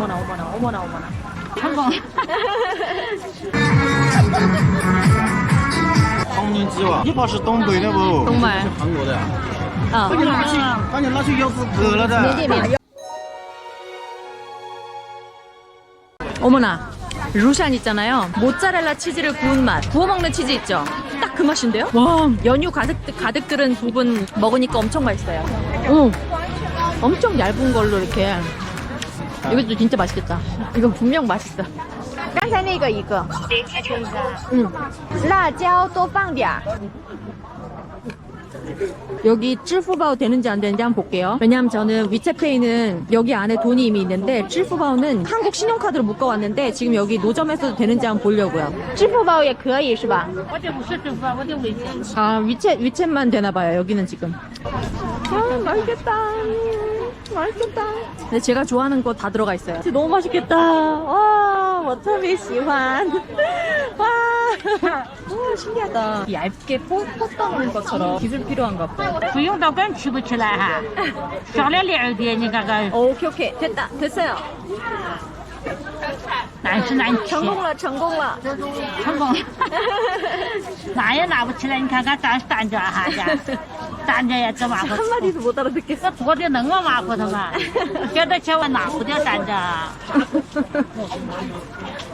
어머나 어머나 어머나 어머나. 성공. 黄焖鸡吧，一把是东北的不？东北韩国的。 어. 把你拉去，把你拉去要死哥了的。 어머나. 루샨 있잖아요. 모짜렐라 치즈를 구운 맛. 구워 먹는 치즈 있죠? 딱 그 맛인데요? 와, 연유 가득, 가득 들은 부분 먹으니까 엄청 맛있어요. 오, 엄청 얇은 걸로 이렇게. 이것도 진짜 맛있겠다. 이건 분명 맛있어. 刚才那个一个，嗯，辣椒多放点儿。 여기 쯔푸바오 되는지 안 되는지 한번 볼게요. 왜냐면 저는 위챗페이는 여기 안에 돈이 이미 있는데 쯔푸바오는 한국 신용카드로 묶어왔는데 지금 여기 노점에서도 되는지 한번 보려고요. 쯔푸바오 也可以是吧?我这不是支付宝，我的微信。 아 위챗 위챗만 되나 봐요. 여기는 지금. 아 맛있겠다. 맛있겠다. 근데 제가 좋아하는 거 다 들어가 있어요. 진짜 너무 맛있겠다. 와, 我特别喜欢. 와, 오, 신기하다. 얇게 포, 포 떠놓은 것처럼 기술 필요한가 봐. 不用到根吃不起来哈，少了两点，你看看 어, 오케이 오케이 됐다 됐어요. 难吃难吃， 성공了성공了. 成功，拿也拿不起来，你看看站站着哈家， 站着也这马虎， 한 마디도 못 알아듣겠어. 坐的能么马虎的嘛？叫他叫我拿不掉站着，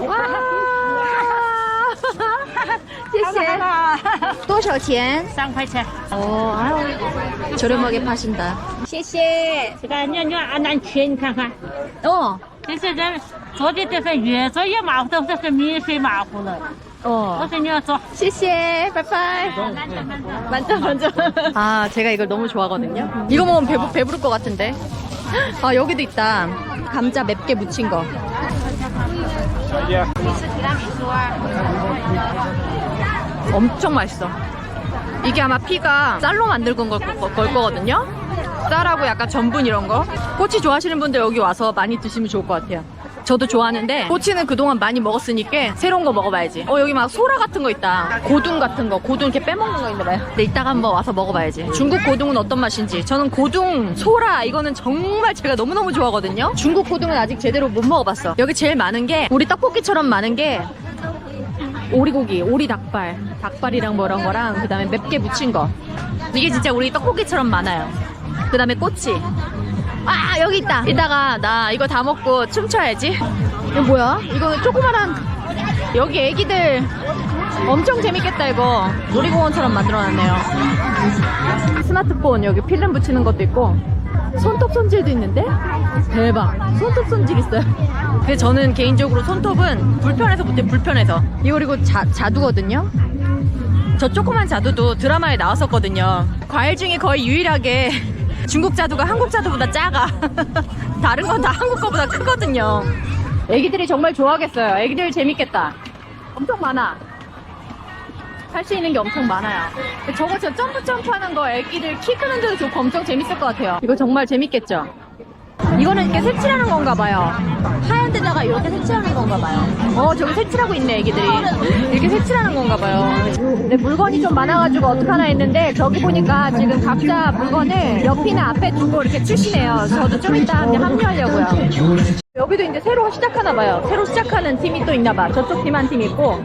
와. 谢谢.多少钱?三块钱。 어, 아유. 저렴하게 파신다. 谢谢.这个尿尿啊难吃，你看看， 어. 这些人做的这份越做越马虎，都是免费马虎了。 어. 我说你要做， 谢谢. 바이바이. 慢着慢着。 만져 만져. 아, 제가 이걸 너무 좋아하거든요. 이거 먹으면 배부, 배부를 것 같은데. 아, 여기도 있다. 감자 맵게 무친 거. 엄청 맛있어. 이게 아마 피가 쌀로 만들 건 걸, 걸, 걸 거거든요. 쌀하고 약간 전분 이런 거. 꼬치 좋아하시는 분들 여기 와서 많이 드시면 좋을 것 같아요. 저도 좋아하는데 꼬치는 그동안 많이 먹었으니까 새로운 거 먹어봐야지. 어 여기 막 소라 같은 거 있다. 고둥 같은 거, 고둥 이렇게 빼먹는 거 있나 봐요. 근데 이따가 한번 와서 먹어봐야지. 중국 고둥은 어떤 맛인지. 저는 고둥, 소라 이거는 정말 제가 너무너무 좋아하거든요. 중국 고둥은 아직 제대로 못 먹어봤어. 여기 제일 많은 게 우리 떡볶이처럼 많은 게 오리고기, 오리 닭발, 닭발이랑 뭐 이런 거랑 그 다음에 맵게 무친 거. 이게 진짜 우리 떡볶이처럼 많아요. 그 다음에 꼬치. 아 여기 있다. 이따가 나 이거 다 먹고 춤춰야지. 이거 뭐야? 이거 조그만한 여기 애기들 엄청 재밌겠다 이거. 놀이공원처럼 만들어놨네요. 스마트폰 여기 필름 붙이는 것도 있고 손톱 손질도 있는데 대박 손톱 손질 있어요 근데 저는 개인적으로 손톱은 불편해서 못해 불편해서 이거 그리고 자, 자두거든요 저 조그만 자두도 드라마에 나왔었거든요 과일 중에 거의 유일하게 중국 자두가 한국 자두보다 작아 다른 건 다 한국 거보다 크거든요 애기들이 정말 좋아하겠어요 애기들 재밌겠다 엄청 많아 할 수 있는 게 엄청 많아요. 저거 저 점프 점프 하는 거 애기들 키 크는 데도 좋고 엄청 재밌을 것 같아요. 이거 정말 재밌겠죠? 이거는 이렇게 색칠하는 건가 봐요. 하얀 데다가 이렇게 색칠하는 건가 봐요. 어, 저기 색칠하고 있네, 애기들이. 이렇게 색칠하는 건가 봐요. 근데 물건이 좀 많아가지고 어떡하나 했는데 저기 보니까 지금 각자 물건을 옆이나 앞에 두고 이렇게 치시네요. 저도 좀 이따 이제 합류하려고요. 여기도 이제 새로 시작하나 봐요. 새로 시작하는 팀이 또 있나 봐. 저쪽 팀 한 팀 있고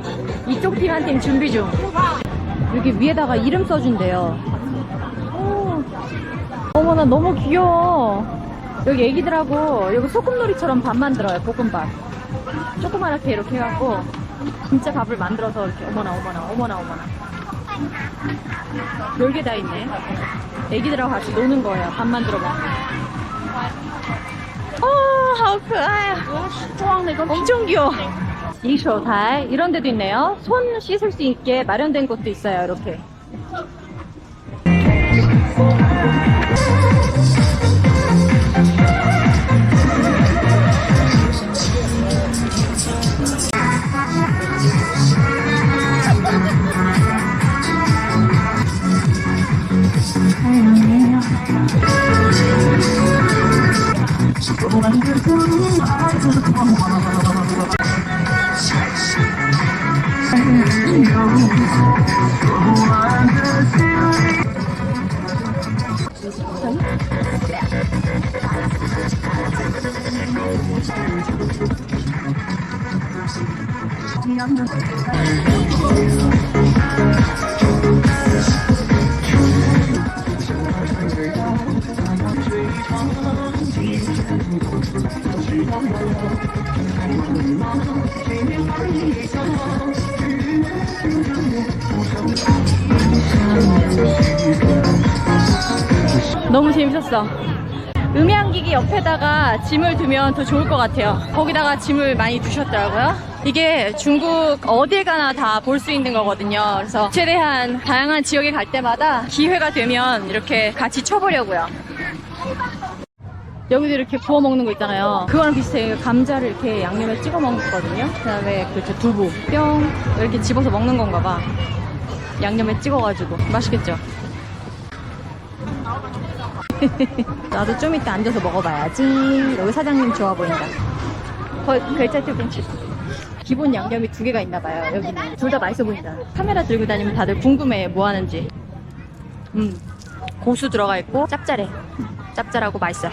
이쪽 팀 한 팀 준비 중. 여기 위에다가 이름 써준대요. 오. 어머나 너무 귀여워. 여기 애기들하고 여기 소꿉놀이처럼 밥 만들어요. 볶음밥. 조그맣게 이렇게 해갖고 진짜 밥을 만들어서 이렇게 어머나 어머나 어머나 어머나. 별게 다 있네. 애기들하고 같이 노는 거예요. 밥 만들어 먹. 어, 好可爱啊. 엄청 귀여워. 이쇼台이런 데도 있네요. 손 씻을 수 있게 마련된 곳도 있어요. 이렇게. Thank you. 재밌었어. 음향기기 옆에다가 짐을 두면 더 좋을 것 같아요. 거기다가 짐을 많이 두셨더라고요. 이게 중국 어딜 가나 다 볼 수 있는 거거든요. 그래서 최대한 다양한 지역에 갈 때마다 기회가 되면 이렇게 같이 쳐보려고요. 여기도 이렇게 구워 먹는 거 있잖아요. 그거랑 비슷해요. 감자를 이렇게 양념에 찍어 먹거든요. 그 다음에 그렇죠. 두부, 뿅 이렇게 집어서 먹는 건가 봐. 양념에 찍어가지고 맛있겠죠? 나도 좀 이따 앉아서 먹어봐야지. 여기 사장님 좋아 보인다. 거, 결제 투벤치. 기본 양념이 두 개가 있나 봐요. 여기는 둘 다 맛있어 보인다. 카메라 들고 다니면 다들 궁금해 뭐 하는지. 음, 고수 들어가 있고 짭짤해. 짭짤하고 맛있어.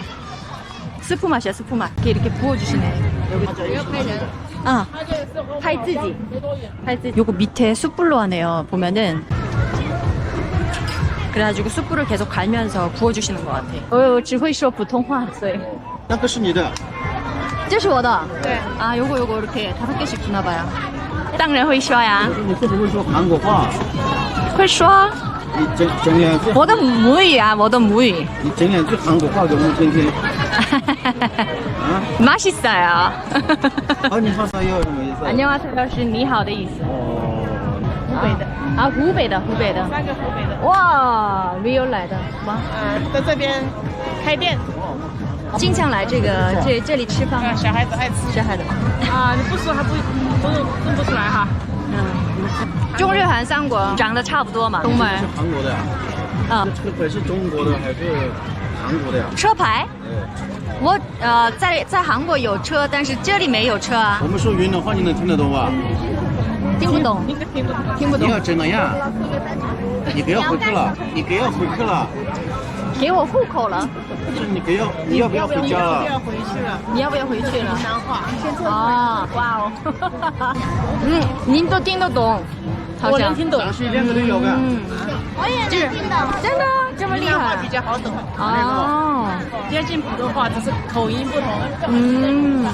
스프 맛이야 스프 맛. 이렇게 이렇게 부어주시네. 여기. 아, 팔찌지. 팔찌. 요거 밑에 숯불로 하네요. 보면은 그래가지고 숯불을 계속 갈면서 구워주시는 것 같아. 어, 只会说普通话,所以.那个是你的，这是我的.对. 아, 요거 요거 이렇게 다섯 개씩 주나 봐요. 当然会说呀.你会不会说韩国话？会说.你讲讲两句，我的母语啊,我的母语.你讲两句韩国话给我们听听。啊？ 맛있어요. 啊，你说啥要什么意思？ 안녕하세요. 是你好的意思.哦，湖 北的.啊,湖北的,湖北的.三个湖北的，哇, Rio 来的吗?呃，在这边开店，经常来这个这这里吃饭吗啊，？小孩子爱吃小孩子。啊，你不说还不不认不出来哈。嗯中日韩三国长得差不多嘛。东北是韩国的呀？啊，这车牌是中国的还是韩国的呀？车牌哎，我呃在在韩国有车，但是这里没有车啊我，们说云南话你能听得懂吧？听不懂，听不懂。听不懂。你要这个呀？你不要回去了，你不要回去了，给我户口了，不是你不要，你要不要回家了？要回去了，你要不要回去了？南话。啊，哇哦，嗯，您都听得懂，好像我能听懂，咱是两个都有的。嗯，我也能听懂，真的这么厉害比较好懂，哦，接近普通话，只是口音不同。嗯，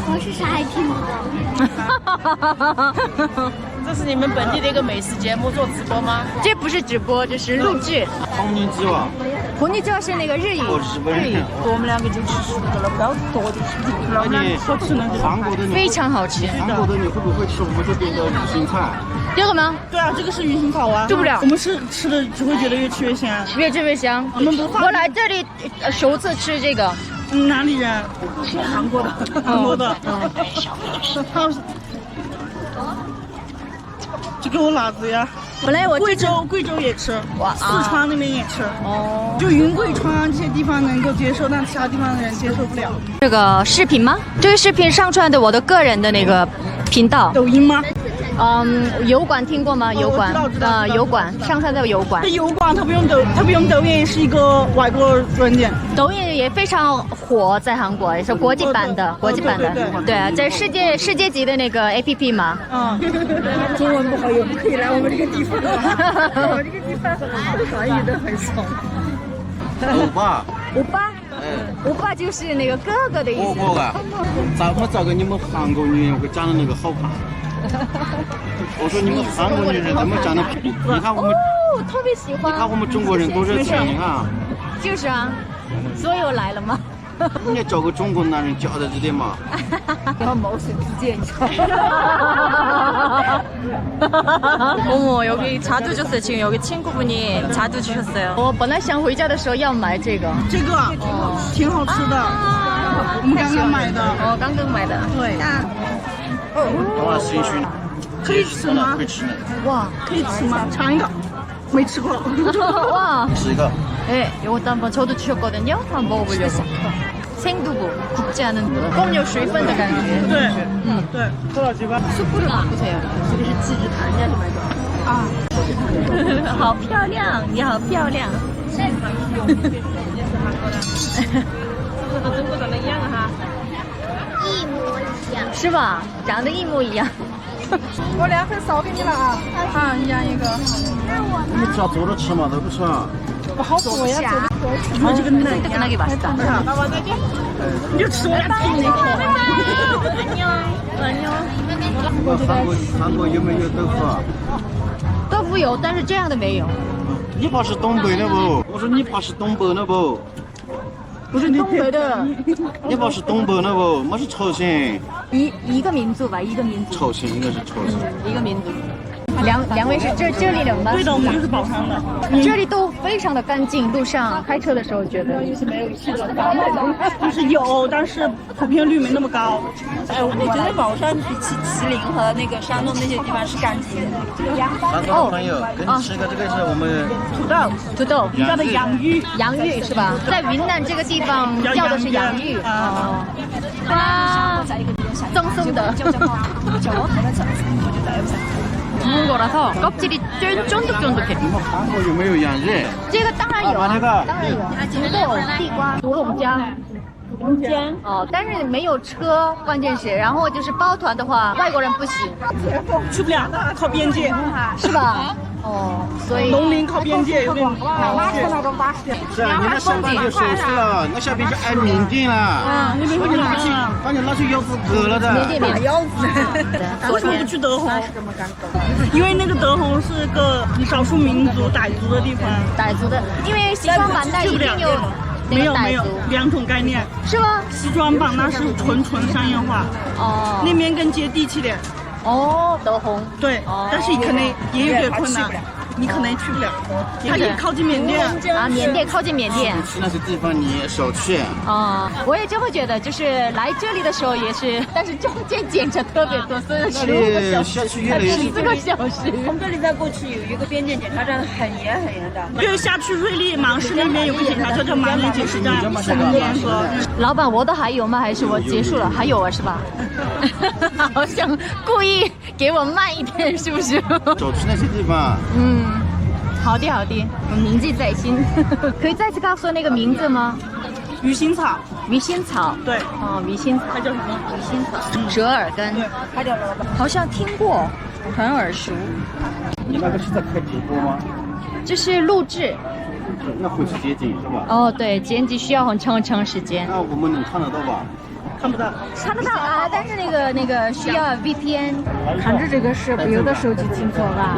这是你们本地的一个美食节目，做直播吗？这不是直播，这是录制。红泥鸡哇，红泥这是那个日语，我日本。我们两个就吃熟的了，不要多的吃。那你韩国的非常好吃。韩国的你会不会吃我们这边的鱼腥菜？这个吗？对啊，这个是鱼腥草啊，受不了我们是吃的只会觉得越吃越香。越吃越香。我们不放我来这里呃首次吃这个，嗯，哪里人？韩国的，韩国的。他这给我辣子呀？本来我贵州贵州也吃，哇四川那边也吃，哦，就云贵川这些地方能够接受，但其他地方的人接受不了。这个视频吗？这个视频上传的我的个人的那个频道。抖音吗？嗯，油管听过吗？油管我知道知道啊，油管上传在油管这，油管它不用抖，它不用抖音，是一个外国软件。抖音也非常火，在韩国也是国际版的，国际版的对啊，在世界世界级的那个 APP 嘛。嗯，中文不好也不可以来我们这个地方。我们这个地方韩语都很少。欧巴，欧巴，哎，欧巴就是那个哥哥的意思。我我啊，咋么找个你们韩国女人会长得那个好看？我说你们韩国女人怎么长得？你看我们，哦，特别喜你看我欢，们中国人多热情，你看，就是啊，所以我来了嘛。人家找个中国男人嫁在这里嘛。毛遂自荐，你知道어머 여기 자두 줬어요. 지금 여기 친구분이 자두 주셨어요. 我本来想回家的时候要买这个，这个挺好吃的，我们刚刚买的。哦，刚刚买的。对， 哇，新鲜，可以吃吗可以？吃，哇可以吃吗？尝一个，没吃过。 와. 吃一个。 네, 이것도 한번 저도 주셨거든요. 한번 먹어보려고. 생두부, 굽지 않은 꽁有水分的感觉.对，嗯，对，多少几万？ 숯불을 바꾸세요. 这个是自制的，人家就买过。啊，好漂亮，你好漂亮。和中国长得一样哈。 样。是吧？长得一模一样。我两份烧给你了啊，啊，一样一个。你只要做着吃嘛，都不吃啊。不好做呀，做的我这个嫩的跟那个吧，是吧？你就吃我俩皮那我韩国韩国有没有豆腐啊？豆腐有，但是这样的没有。你爸是东北的不？我说你爸是东北的不？不是东北的，你爸是东北的不？我是朝鲜，一一个民族吧，一个民族，朝鲜应该是朝鲜。一个民族。两两位是这这里的吗？对的，我们就是宝山的。这里都非常的干净，路上开车的时候觉得就是有去的。有，但是普遍率没那么高。哎，我觉得宝山比起吉林和那个山东那些地方是干净的。山东的朋友，给你吃一个，这个是我们土豆，土豆，你叫的洋芋，洋芋是吧？在云南这个地方叫的是洋芋啊。啊，赠送的。구운거라서껍질이쫀쫀득쫀득해 你们韩国有没有洋芋？这个当然有啊，啊那个当然有啊，土豆、地瓜、独龙江。哦，但是没有车，关键是，然后就是包团的话，外国人不行，去不了，靠边界，是吧？ 哦，所以农民靠边界有点去。是啊，你那下边就手势了，那下边就挨缅甸了。啊，那边会拿去。把你拉去腰子割了的。缅甸缅腰子，为什么不去德宏？因为那个德宏是个少数民族傣族的地方，傣族的，因为西双版纳去不了一定有没有没有，两种概念。是吗？西双版纳是纯纯商业化，哦，那边更接地气点。哦，德宏，对哦，但是可能也有点困难，你可能去不了。它也靠近缅甸。啊，缅甸靠近缅甸。去那些地方你少去。啊、我也这么觉得，就是来这里的时候也是，但是中间检查特别多，所以十五个小时，下去越来越十四个小时。我们这里再过去有一个边境检查站，很严很严的。就是下去瑞丽芒市那边有个检查站叫马里检查站，三连锁。老板，我的还有吗？还是我结束了？还有啊，是吧？好像故意给我慢一点，是不是？走去那些地方。嗯，好的好的，我铭记在心。可以再次告诉我那个名字吗？鱼腥草，鱼腥草。对，哦，鱼腥草。它叫什么？鱼腥草。折耳根。好像听过，很耳熟。你那个是在开直播吗？这是录制。那会是街景是吧？哦，对，剪辑需要很长很长时间。那我们能看得到吧？看不到。看得到啊，但是那个那个需要 VPN。看着这个是别的手机听错吧？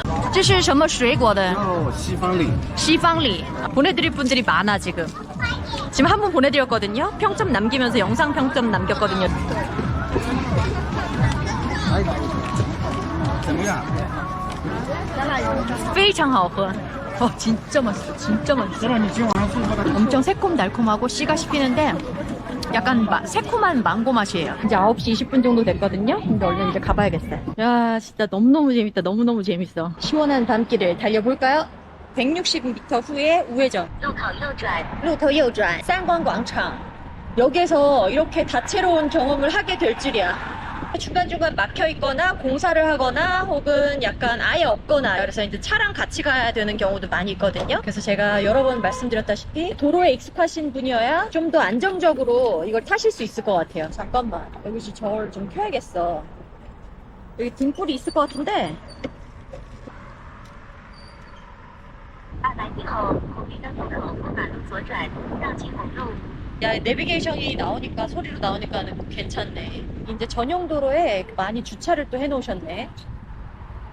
这是什么水果的哦，西方礼。 시방리 보내드릴 분들이 많아 지금. 지금 한 분 보내드렸거든요. 평점 남기면서 영상 평점 남겼거든요. 怎么样？非常好喝. 어 진짜 맛있어. 진짜 맛있어. 知道你今晚上睡不着。 엄청 새콤달콤하고 씨가 씹히는데 약간 마- 새콤한 망고 맛이에요. 이제 9시 20분 정도 됐거든요. 근데 얼른 이제 가봐야겠어요. 야, 진짜 너무너무 재밌다. 너무너무 재밌어. 시원한 밤길을 달려볼까요? 160m 후에 우회전. 路头右转. 쌍광광장. 여기서 이렇게 다채로운 경험을 하게 될 줄이야. 중간중간 막혀 있거나 공사를 하거나 혹은 약간 아예 없거나 그래서 이제 차랑 같이 가야 되는 경우도 많이 있거든요. 그래서 제가 여러 번 말씀드렸다시피 도로에 익숙하신 분이어야 좀 더 안정적으로 이걸 타실 수 있을 것 같아요. 잠깐만 여기서 저를 좀 켜야겠어. 여기 등불이 있을 것 같은데. 야 내비게이션이 나오니까 소리로 나오니까 괜찮네. 이제 전용 도로에 많이 주차를 또 해놓으셨네.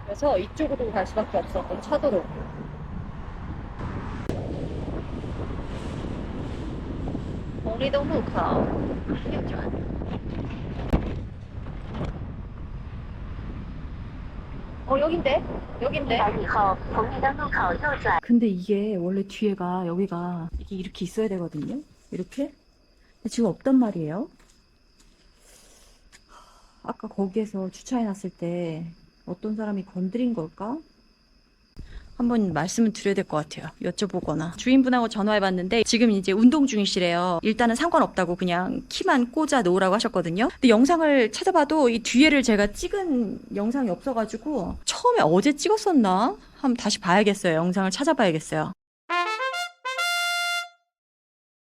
그래서 이쪽으로 갈 수밖에 없었던 차도로. 우리동 후카오. 어 여긴데 여긴데 근데 이게 원래 뒤에가 여기가 이렇게 있어야 되거든요 이렇게 지금 없단 말이에요 아까 거기에서 주차해놨을 때 어떤 사람이 건드린 걸까? 한번 말씀을 드려야 될 것 같아요. 여쭤보거나. 주인분하고 전화해봤는데 지금 이제 운동 중이시래요. 일단은 상관없다고 그냥 키만 꽂아 놓으라고 하셨거든요. 근데 영상을 찾아봐도 이 뒤에를 제가 찍은 영상이 없어가지고 처음에 어제 찍었었나? 한번 다시 봐야겠어요. 영상을 찾아봐야겠어요.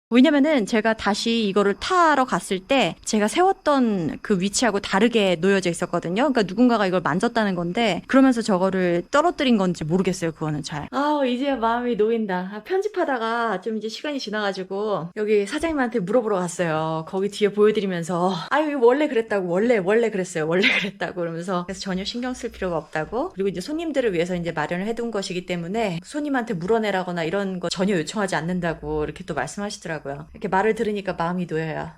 왜냐면은 제가 다시 이거를 타러 갔을 때 제가 세웠던 그 위치하고 다르게 놓여져 있었거든요. 그러니까 누군가가 이걸 만졌다는 건데 그러면서 저거를 떨어뜨린 건지 모르겠어요. 그거는 잘. 아 이제야 마음이 놓인다. 아, 편집하다가 좀 이제 시간이 지나가지고 여기 사장님한테 물어보러 갔어요. 거기 뒤에 보여드리면서 아유 이거 원래 그랬다고 원래 원래 그랬어요. 원래 그랬다고 그러면서 그래서 전혀 신경 쓸 필요가 없다고 그리고 이제 손님들을 위해서 이제 마련을 해둔 것이기 때문에 손님한테 물어내라거나 이런 거 전혀 요청하지 않는다고 이렇게 또 말씀하시 더라고요. 이렇게 말을 들으니까 마음이 놓여요.